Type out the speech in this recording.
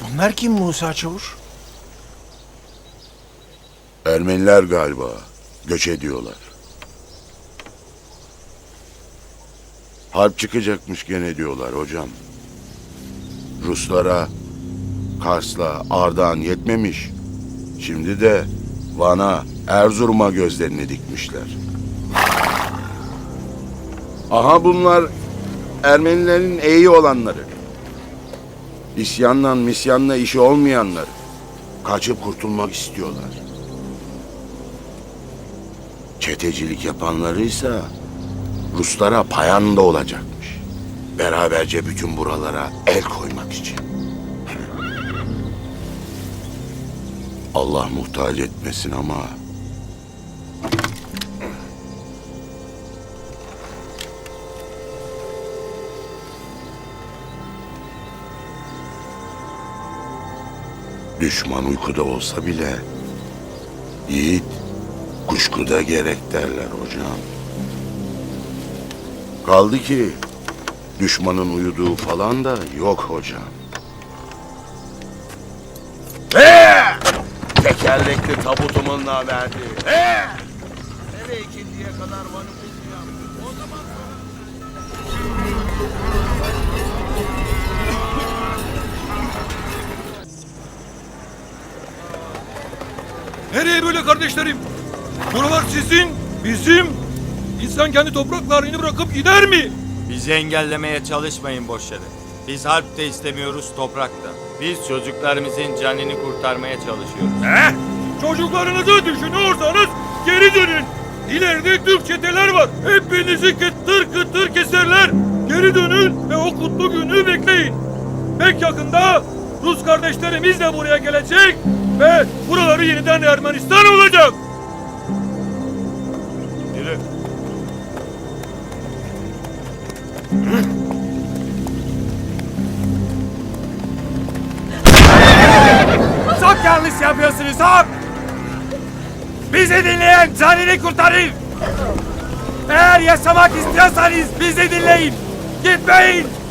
Bunlar kim Musa Çavuş? Ermeniler galiba. Göç ediyorlar. Harp çıkacakmış gene diyorlar hocam. Ruslara Kars'la Ardahan yetmemiş. Şimdi de Van'a, Erzurum'a gözlerini dikmişler. Aha bunlar Ermenilerin iyi olanları. İsyanla misyanla işi olmayanlar. Kaçıp kurtulmak istiyorlar. Çetecilik yapanlarıysa Ruslara payan da olacakmış. Beraberce bütün buralara el koymak için. Allah muhtaç etmesin ama düşman uykuda olsa bile yiğit kuşkuda gerek derler hocam. Kaldı ki düşmanın uyuduğu falan da yok hocam. He! Tekerlekli tabutumun verdi. He! Eve ikindiye kadar varım Nereye böyle kardeşlerim? Buralar sizin, bizim. İnsan kendi topraklarını bırakıp gider mi? Bizi engellemeye çalışmayın boş yere. Biz harp de istemiyoruz toprakta. Biz çocuklarımızın canını kurtarmaya çalışıyoruz. He? Çocuklarınızı düşünüyorsanız geri dönün. İleride Türk çeteler var. Hepinizi kıtır kıtır keserler. Geri dönün ve o kutlu günü bekleyin. Pek yakında Rus kardeşlerimiz de buraya gelecek ve buraları yeniden Ermenistan olacak. Yürü. Çok yanlış yapıyorsunuz hop! Bizi dinleyen canını kurtarır! Eğer yaşamak istiyorsanız bizi dinleyin! Gitmeyin!